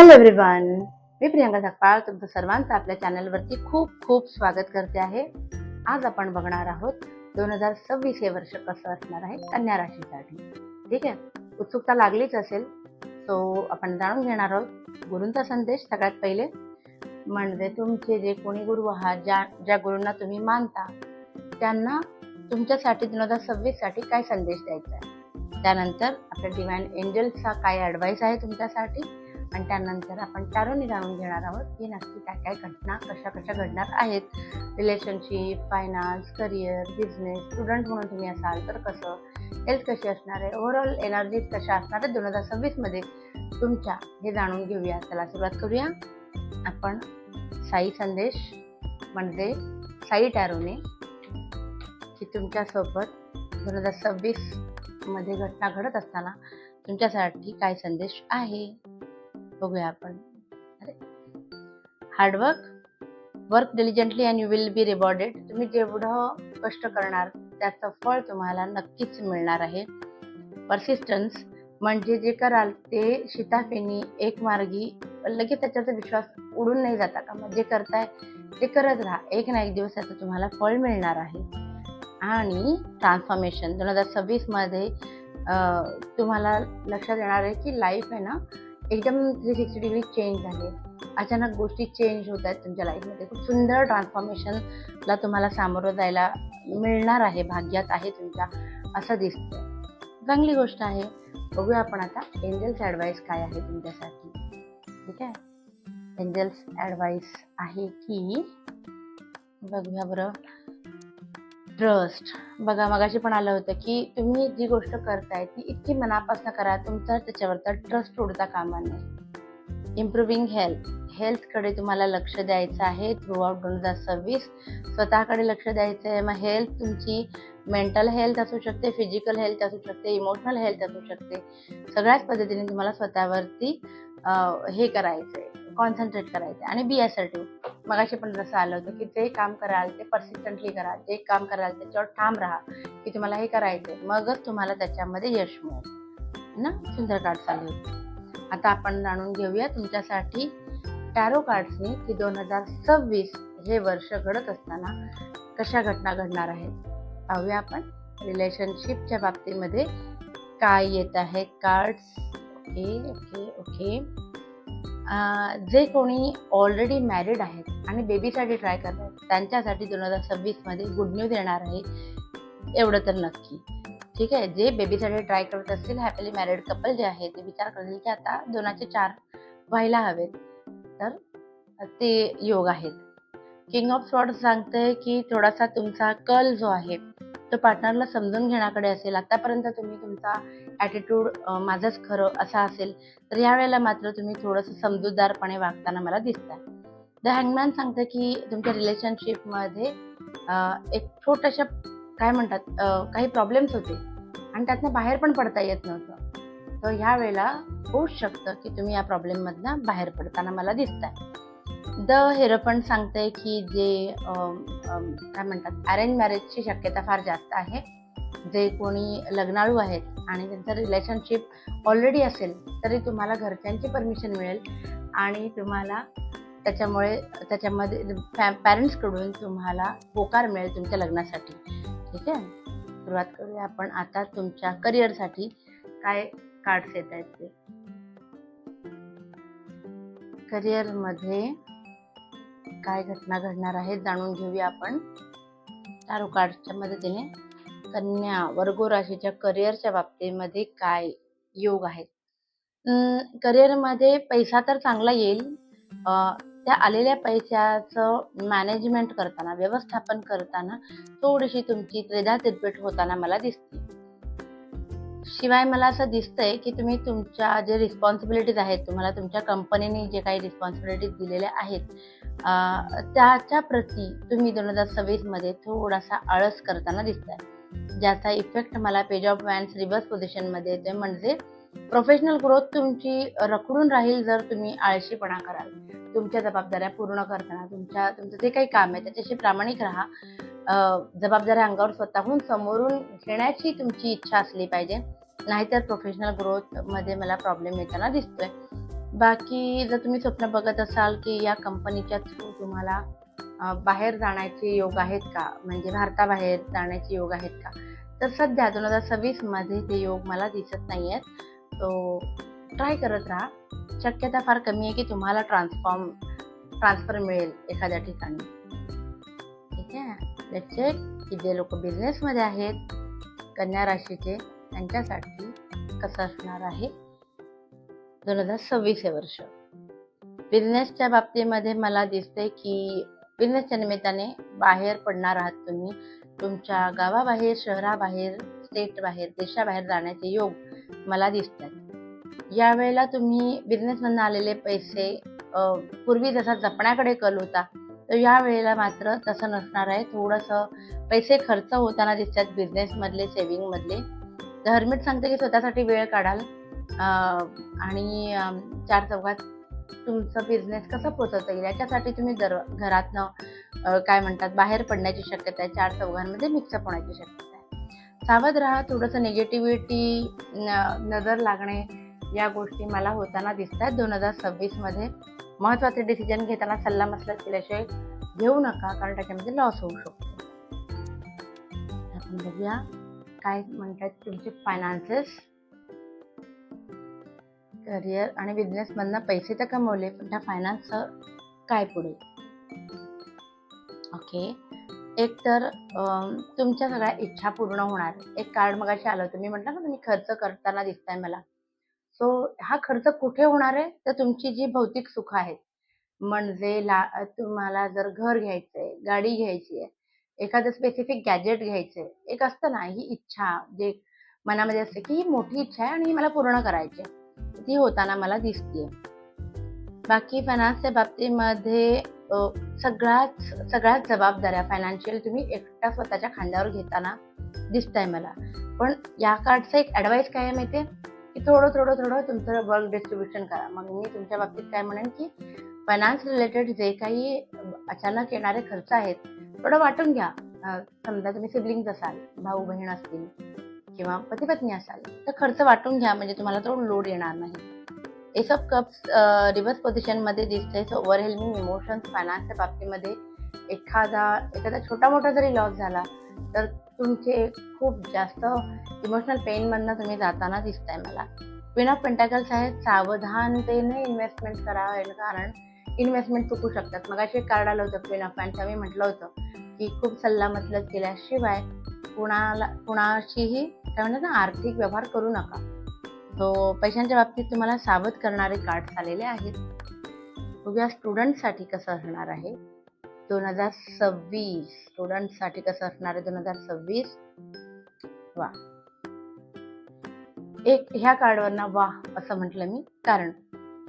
Hello everyone मी प्रियंका सकपाळ तुमचं सर्वांचं आपल्या चॅनलवरती खूप खूप स्वागत करते आहे. आज आपण बघणार आहोत दोन हजार सव्वीस हे वर्ष कसं असणार आहे कन्या राशीसाठी. ठीक आहे? उत्सुकता लागलीच असेल. सो आपण जाणून घेणार आहोत गुरूंचा संदेश सगळ्यात पहिले. म्हणजे तुमचे जे कोणी गुरु आहात ज्या ज्या गुरूंना तुम्ही मानता त्यांना तुमच्यासाठी दोन हजार सव्वीससाठी काय संदेश द्यायचा आहे? त्यानंतर आपल्या डिवाइन एंजल्सचा काय ॲडवाईस आहे तुमच्यासाठी? आणि त्यानंतर आपण टॅरोने जाणून घेणार आहोत की नक्की काय काय घटना कशा कशा घडणार आहेत. Relationship finance career business student म्हणून तुम्ही असाल तर कसं हेल्थ कशी असणार आहे ओव्हरऑल एनर्जीज कशा असणार आहे दोन हजार सव्वीसमध्ये तुमच्या हे जाणून घेऊया. चला सुरुवात करूया. आपण साई संदेश म्हणजे साई टॅरोने की तुमच्यासोबत दोन हजार सव्वीसमध्ये घटना घडत असताना तुमच्यासाठी काय संदेश आहे? बघूया आपण. अरे. Hard work work diligently and you will be rewarded तुम्ही जेवढं कष्ट करणार त्याचं फळ तुम्हाला नक्कीच मिळणार आहे. परसिस्टन्स म्हणजे जे कराल ते शिताफेनी एक मार्गी लगेच त्याच्याचा विश्वास उडून नाही जाता का? मग जे करताय ते करत राहा. एक ना एक दिवस त्याचं तुम्हाला फळ मिळणार आहे. आणि ट्रान्सफॉर्मेशन दोन हजार सव्वीसमध्ये तुम्हाला लक्षात येणार आहे की लाईफ आहे ना एकदम थ्री सिक्स्टी डिग्री चेंज झाली अचानक गोष्टी चेंज होत आहेत तुमच्या लाईफमध्ये खूप सुंदर ट्रान्सफॉर्मेशनला तुम्हाला सामोरं जायला मिळणार आहे भाग्यात आहे तुमच्या असं दिसतं चांगली गोष्ट आहे. बघूया आपण आता एंजल्स ॲडवाईस काय आहे तुमच्यासाठी. ठीक आहे? एंजल्स ॲडवाईस आहे की बघूया बरं. ट्रस्ट बघा मगाशी पण आलं होतं की तुम्ही जी गोष्ट करताय ती इतकी मनापासून करा तुमचा त्याच्यावरचा ट्रस्ट उडता कामा नये इम्प्रुव्हिंग हेल्थ हेल्थकडे तुम्हाला लक्ष द्यायचं आहे थ्रू आउट दोन हजार सव्वीस. स्वतःकडे लक्ष द्यायचं आहे. मग हेल्थ तुमची मेंटल हेल्थ असू शकते फिजिकल हेल्थ असू शकते इमोशनल हेल्थ असू शकते. सगळ्याच पद्धतीने तुम्हाला स्वतःवरती हे करायचं आहे कॉन्सन्ट्रेट करायचं. आहे आणि बी असर्टिव्ह मगाशी पण जसं आलं होतं की जे काम कराल ते परसिस्टंटली करा. जे काम कराल त्याच्यावर ठाम राहा. की तुम्हाला हे करायचं आहे मगच तुम्हाला त्याच्यामध्ये यश मिळेल. ना? सुंदर कार्ड चालू होते. आता आपण जाणून घेऊया तुमच्यासाठी टॅरो कार्ड्सनी की दोन हजार सव्वीस हे वर्ष घडत असताना कशा घटना घडणार आहेत. पाहूया आपण. रिलेशनशिपच्या बाबतीमध्ये काय येत आहे? कार्ड्स ओके ओके ओके जे कोणी ऑलरेडी मॅरिड आहेत आणि बेबीसाठी ट्राय करत आहेत त्यांच्यासाठी दोन हजार सव्वीसमध्ये गुड न्यूज येणार आहे एवढं तर नक्की. ठीक आहे? जे बेबीसाठी ट्राय करत असतील हॅपली मॅरिड कपल जे आहे ते विचार करतील की आता दोनाचे चार व्हायला हवेत. तर ते योग आहेत. किंग ऑफ स्वॉर्ड सांगतंय की थोडासा तुमचा कल जो आहे तो पार्टनरला समजून घेण्याकडे असेल. आतापर्यंत तुम्ही तुमचा ॲटिट्यूड माझंच खरं असा असेल तर यावेळेला मात्र तुम्ही थोडंसं समजूतदारपणे वागताना मला दिसत आहे द हँगमॅन सांगतं की तुमच्या रिलेशनशिपमध्ये एक छोट्याशा काय म्हणतात काही प्रॉब्लेम्स होते आणि त्यातनं बाहेर पण पडता येत नव्हतं. तर ह्या वेळेला होऊ शकतं की तुम्ही या प्रॉब्लेममधनं बाहेर पडताना मला दिसताय. द हेरो पण सांगतंय की जे काय म्हणतात अरेंज मॅरेजची शक्यता फार जास्त आहे. जे कोणी लग्नाळू आहेत आणि त्यांचं रिलेशनशिप ऑलरेडी असेल तरी तुम्हाला घरच्यांची परमिशन मिळेल. आणि तुम्हाला त्याच्यामुळे त्याच्यामध्ये पॅरेंट्सकडून तुम्हाला होकार मिळेल तुमच्या लग्नासाठी. ठीक आहे? सुरुवात करूया आपण आता तुमच्या करिअरसाठी काय कार्ड्स येत आहेत ते करिअरमध्ये काय घटना घडणार आहेत जाणून घेऊया आपण. टारो कार्डच्या मदतीने कन्या वर्गो राशीच्या करिअरच्या बाबतीमध्ये काय योग आहेत करिअरमध्ये पैसा तर चांगला येईल. त्या आलेल्या पैशाचं मॅनेजमेंट करताना व्यवस्थापन करताना थोडीशी तुमची त्रेधा तिरपेट होताना मला दिसते. शिवाय मला असं दिसतंय की तुम्ही तुमच्या जे रिस्पॉन्सिबिलिटीज आहेत तुम्हाला तुमच्या कंपनीने जे काही रिस्पॉन्सिबिलिटीज दिलेल्या आहेत त्याच्या प्रती तुम्ही दोन हजार सव्वीसमध्ये थोडासा आळस करताना दिसताय. ज्याचा इफेक्ट मला पेज ऑफ वॅन्स रिव्हर्स पोझिशनमध्ये येतोय. म्हणजे प्रोफेशनल ग्रोथ तुमची रखडून राहील जर तुम्ही आळशीपणा कराल. तुमच्या जबाबदाऱ्या पूर्ण करताना तुमच्या तुमचं जे काही काम आहे त्याच्याशी प्रामाणिक राहा. जबाबदाऱ्या अंगावर स्वतःहून समोरून घेण्याची तुमची इच्छा असली पाहिजे. नाहीतर प्रोफेशनल ग्रोथमध्ये मला प्रॉब्लेम येताना दिसतोय. बाकी जर तुम्ही स्वप्न बघत असाल की या कंपनीच्या थ्रू तुम्हाला बाहेर जाण्याचे योग आहेत का? म्हणजे भारताबाहेर जाण्याचे योग आहेत का? तर सध्या दोन हजार सव्वीसमध्ये ते योग मला दिसत नाही आहेत तो ट्राय करत राहा. शक्यता फार कमी आहे की तुम्हाला ट्रान्सफॉर्म ट्रान्सफर मिळेल एखाद्या ठिकाणी. ठीक आहे? चेक की जे लोक बिझनेसमध्ये आहेत? कन्या राशीचे त्यांच्यासाठी कसं असणार आहे? दोन हजार सव्वीस हे वर्ष. बिझनेसच्या बाबतीमध्ये मला दिसते की बिझनेसच्या निमित्ताने बाहेर पडणार आहात तुम्ही. तुमच्या गावाबाहेर शहराबाहेर स्टेट बाहेर देशाबाहेर जाण्याचे योग मला दिसतात. यावेळेला तुम्ही बिझनेसमधनं आलेले पैसे पूर्वी जसा जपण्याकडे कल होता तर या वेळेला मात्र तसं नसणार आहे. थोडंसं पैसे खर्च होताना दिसतात बिझनेसमधले सेव्हिंगमधले तर हरमिट सांगते की स्वतःसाठी वेळ काढाल. आणि चार चौघात तुमचं बिझनेस कसं पोचवता येईल? याच्यासाठी तुम्ही दर घरातनं काय म्हणतात बाहेर पडण्याची शक्यता आहे चार चौघांमध्ये मिक्सअप होण्याची शक्यता आहे. सावध राहा थोडंसं निगेटिव्हिटी नजर लागणे या गोष्टी मला होताना दिसत आहेत दोन हजार सव्वीसमध्ये महत्त्वाचे डिसिजन घेताना सल्ला मसला केल्याशिवाय घेऊ नका कारण त्याच्यामध्ये लॉस होऊ शकतो. आपण बघूया काय म्हणतात तुमचे फायनान्सेस करिअर आणि बिझनेसमधनं पैसे तर कमवले पण त्या फायनान्सचं काय पुढे? ओके एक तर तुमच्या सगळ्या इच्छा पूर्ण होणार. एक कार्ड मगाशी आलं होतं. मी म्हटलं ना तुम्ही खर्च करताना दिसताय मला. सो हा खर्च कुठे होणार आहे? तर तुमची जी भौतिक सुख आहेत म्हणजे ला तुम्हाला जर घर घ्यायचंय गाडी घ्यायची आहे एखादं स्पेसिफिक गॅजेट घ्यायचंय एक असतं ना ही इच्छा जे मनामध्ये असते की ही मोठी इच्छा आहे आणि ही मला पूर्ण करायची आहे. ती होताना मला दिसतीये. बाकी फायनान्सच्या बाबतीमध्ये सगळ्याच सगळ्याच जबाबदाऱ्या फायनान्शियल तुम्ही एकटा स्वतःच्या खांद्यावर घेताना दिसताय मला. पण या कार्डचं एक ॲडवाईस काय आहे माहिती की थोडं थोडं थोडं तुमचं वर्क डिस्ट्रीब्युशन करा. मग मी तुमच्या बाबतीत काय म्हणेन की फायनान्स रिलेटेड जे काही अचानक येणारे खर्च आहेत थोडं वाटून घ्या. समजा तुम्ही सिबलिंग्स असाल भाऊ बहीण असतील किंवा पती पत्नी असाल तर खर्च वाटून घ्या म्हणजे तुम्हाला तो लोड येणार नाही. एस ऑफ कप्स रिव्हर्स पोझिशनमध्ये दिसते सो ओव्हरहेल्मिंग इमोशन्स फायनान्सच्या बाबतीमध्ये एखादा एखादा छोटा मोठा जरी लॉस झाला तर तुमचे खूप जास्त इमोशनल पेनमधनं तुम्ही जाताना दिसताय मला. क्वीन ऑफ पेंटाकल्स आहेत सावधानतेने इन्व्हेस्टमेंट करावे कारण इन्व्हेस्टमेंट चुकू शकतात. मगाशी एक कार्ड आलं होतं क्वीन ऑफ पॅन्टचं मी म्हटलं होतं की खूप सल्लामसलत केल्याशिवाय कुणाला कुणाशीही काय म्हणतात ना आर्थिक व्यवहार करू नका. तो पैशांच्या बाबतीत तुम्हाला सावध करणारे कार्ड आलेले आहेत. उद्या स्टुडंटसाठी कसं असणार आहे? दोन हजार सव्वीस. स्टुडंटसाठी कसं असणार आहे दोन हजार सव्वीस? वा. एक ह्या कार्डवर ना वा असं म्हटलं मी. कारण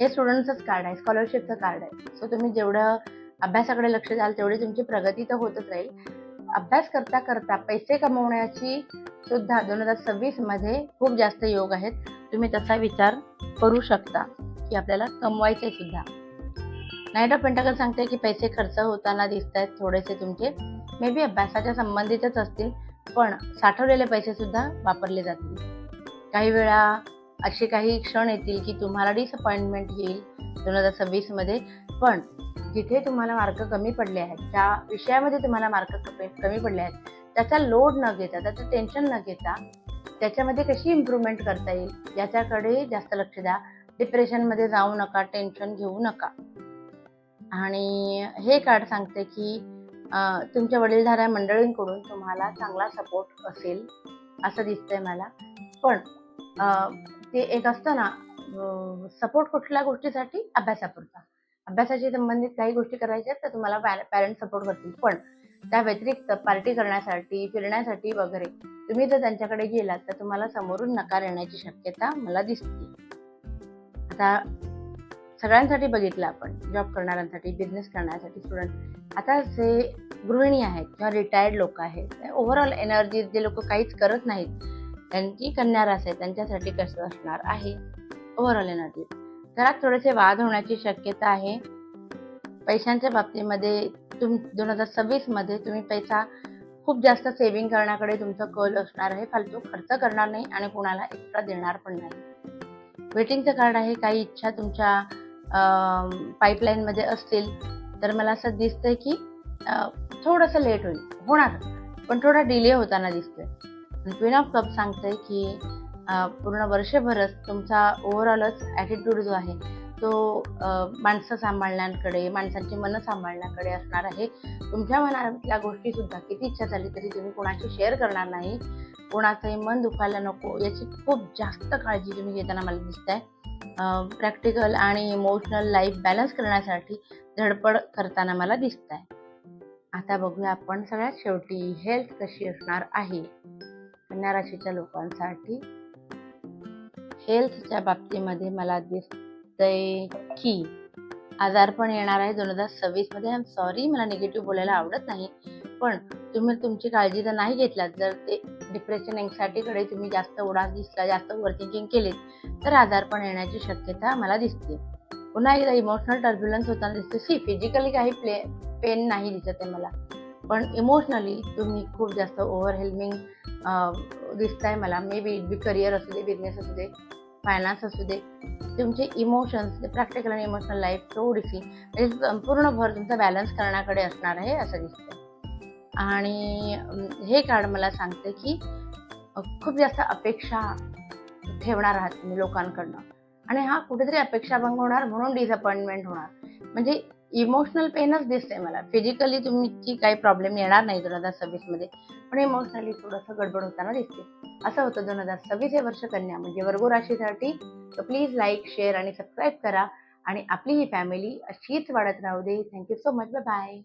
हे स्टुडंटचंच कार्ड आहे स्कॉलरशिपचं कार्ड आहे. सो तुम्ही जेवढं अभ्यासाकडे लक्ष द्याल तेवढी तुमची प्रगती तर होतच राहील. अभ्यास करता करता पैसे कमवण्याची सुद्धा दोन हजार सव्वीसमध्ये खूप जास्त योग आहेत. तुम्ही तसा विचार करू शकता की आपल्याला कमवायचे सुद्धा. नाईट ऑफ पेंटाकल सांगते की पैसे खर्च होताना दिसत आहेत थोडेसे तुमचे. मे बी अभ्यासाच्या संबंधितच असतील पण साठवलेले पैसे सुद्धा वापरले जातील. काही वेळा असे काही क्षण येतील की तुम्हाला डिसअपॉइंटमेंट येईल दोन हजार सव्वीसमध्ये पण जिथे तुम्हाला मार्क कमी पडले आहेत ज्या विषयामध्ये तुम्हाला मार्क कमी पडले आहेत त्याचा लोड न घेता त्याचं टेन्शन न घेता त्याच्यामध्ये कशी इम्प्रूव्हमेंट करता येईल याच्याकडे जास्त लक्ष द्या. डिप्रेशनमध्ये जाऊ नका टेन्शन घेऊ नका. आणि हे कार्ड सांगते की तुमच्या वडीलधाऱ्या मंडळींकडून तुम्हाला चांगला सपोर्ट असेल असं दिसतंय मला. पण ते एक असतं ना सपोर्ट कुठल्या गोष्टीसाठी? अभ्यासापुरता. अभ्यासाशी संबंधित काही गोष्टी करायच्या आहेत तर तुम्हाला पॅरेंट सपोर्ट करतील. पण त्या व्यतिरिक्त पार्टी करण्यासाठी फिरण्यासाठी वगैरे तुम्ही जर त्यांच्याकडे गेलात तर तुम्हाला समोरून नकार येण्याची शक्यता मला दिसते. आता सगळ्यांसाठी बघितलं आपण जॉब करणाऱ्यांसाठी बिझनेस करण्यासाठी स्टुडंट आता जे गृहिणी आहेत किंवा रिटायर्ड लोक आहेत ओव्हरऑल एनर्जी जे लोक काहीच करत नाहीत त्यांची कन्या रास आहे त्यांच्यासाठी कसं असणार आहे? ओव्हरऑल एनर्जी घरात थोडेसे वाद होण्याची शक्यता आहे. पैशांच्या बाबतीमध्ये तुम दोन हजार सव्वीसमध्ये तुम्ही पैसा खूप जास्त सेव्हिंग करण्याकडे तुमचा कल असणार आहे. फालतू खर्च करणार नाही आणि कुणाला एक्स्ट्रा देणार पण नाही. वेटिंगचं कार्ड आहे काही इच्छा तुमच्या पाईपलाईनमध्ये असतील तर मला असं दिसतंय की थोडंसं लेट होईल. होणार. पण थोडा डिले होताना दिसतोय. क्वीन ऑफ कप सांगतंय की पूर्ण वर्षभरच तुमचा ओव्हरऑलच ॲटिट्यूड जो आहे तो माणसं सांभाळण्याकडे माणसांची मनं सांभाळण्याकडे असणार आहे. तुमच्या मनातल्या गोष्टीसुद्धा किती इच्छा झाली तरी तुम्ही कोणाशी शेअर करणार नाही. कोणाचंही मन दुखायला नको याची खूप जास्त काळजी तुम्ही घेताना मला दिसत आहे प्रॅक्टिकल आणि इमोशनल लाईफ बॅलन्स करण्यासाठी धडपड करताना मला दिसत आहे आता बघूया आपण सगळ्यात शेवटी हेल्थ कशी असणार आहे. कन्या राशीच्या लोकांसाठी हेल्थच्या बाबतीमध्ये मला दिसतंय की आजारपण येणार आहे. दोन हजार सव्वीसमध्ये आय एम सॉरी मला निगेटिव्ह बोलायला आवडत नाही. पण तुम्ही तुमची काळजी जर नाही घेतलात जर ते डिप्रेशन एन्झायटीकडे तुम्ही जास्त उडास दिसला जास्त ओव्हरथिंकिंग केलीत तर आजारपण येण्याची शक्यता मला दिसते. पुन्हा एकदा इमोशनल टर्ब्युलन्स होताना दिसते. सी फिजिकली काही प्ले पेन नाही दिसत आहे मला. पण इमोशनली तुम्ही खूप जास्त ओव्हरहेल्मिंग दिसत आहे मला. मे बी बी करिअर असू दे बिझनेस असू दे फायनान्स असू दे. तुमचे इमोशन्स प्रॅक्टिकल आणि इमोशनल लाईफ थोडीशी म्हणजे संपूर्ण भर तुमचा बॅलन्स करण्याकडे असणार आहे असं दिसतं आणि हे कार्ड मला सांगते की खूप जास्त अपेक्षा ठेवणार आहात तुम्ही लोकांकडनं. आणि हा कुठेतरी अपेक्षाभंग होणार म्हणून डिसअपॉइंटमेंट होणार. म्हणजे इमोशनल पेनच दिसते मला. फिजिकली तुमची काही प्रॉब्लेम येणार नाही दोन हजार सव्वीसमध्ये पण इमोशनली थोडंसं गडबड होताना दिसते. असं होतं दोन हजार सव्वीस हे वर्ष कन्या. म्हणजे वर्गो राशीसाठी तर प्लीज लाईक शेअर आणि सबस्क्राईब करा. आणि आपली ही फॅमिली अशीच वाढत राहू दे. Thank you so much bye